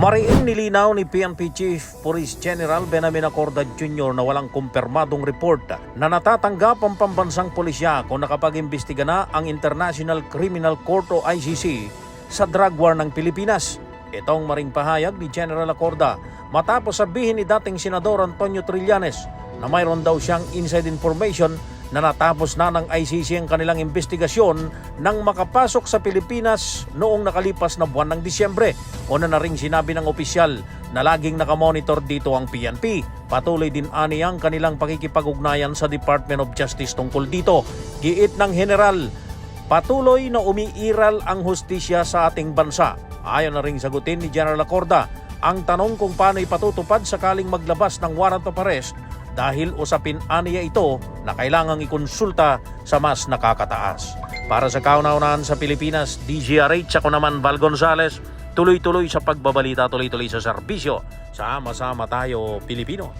Mariing nilinaw ni PNP Chief Police General Benjamin Acorda Jr. na walang kumpirmadong report na natatanggap ang pambansang pulisya kung nakapag-imbestiga na ang International Criminal Court o ICC sa drug war ng Pilipinas. Itong maring pahayag ni General Acorda matapos sabihin ni dating Senador Antonio Trillanes na mayroon daw siyang inside information na natapos na ng ICC ang kanilang investigasyon nang makapasok sa Pilipinas noong nakalipas na buwan ng Disyembre. Una na ring sinabi ng opisyal na laging nakamonitor dito ang PNP. Patuloy din ani ang kanilang pakikipag-ugnayan sa Department of Justice tungkol dito. Giit ng General, patuloy na umiiral ang hustisya sa ating bansa. Ayon na ring sagutin ni General Acorda ang tanong kung paano ipatutupad sakaling maglabas ng warrant of arrest dahil usapin aniya ito na kailangang ikonsulta sa mas nakakataas. Para sa kauna-unahan sa Pilipinas, DGRH ako naman Val Gonzales, tuloy-tuloy sa pagbabalita, tuloy-tuloy sa serbisyo. Sama-sama tayo, Pilipino.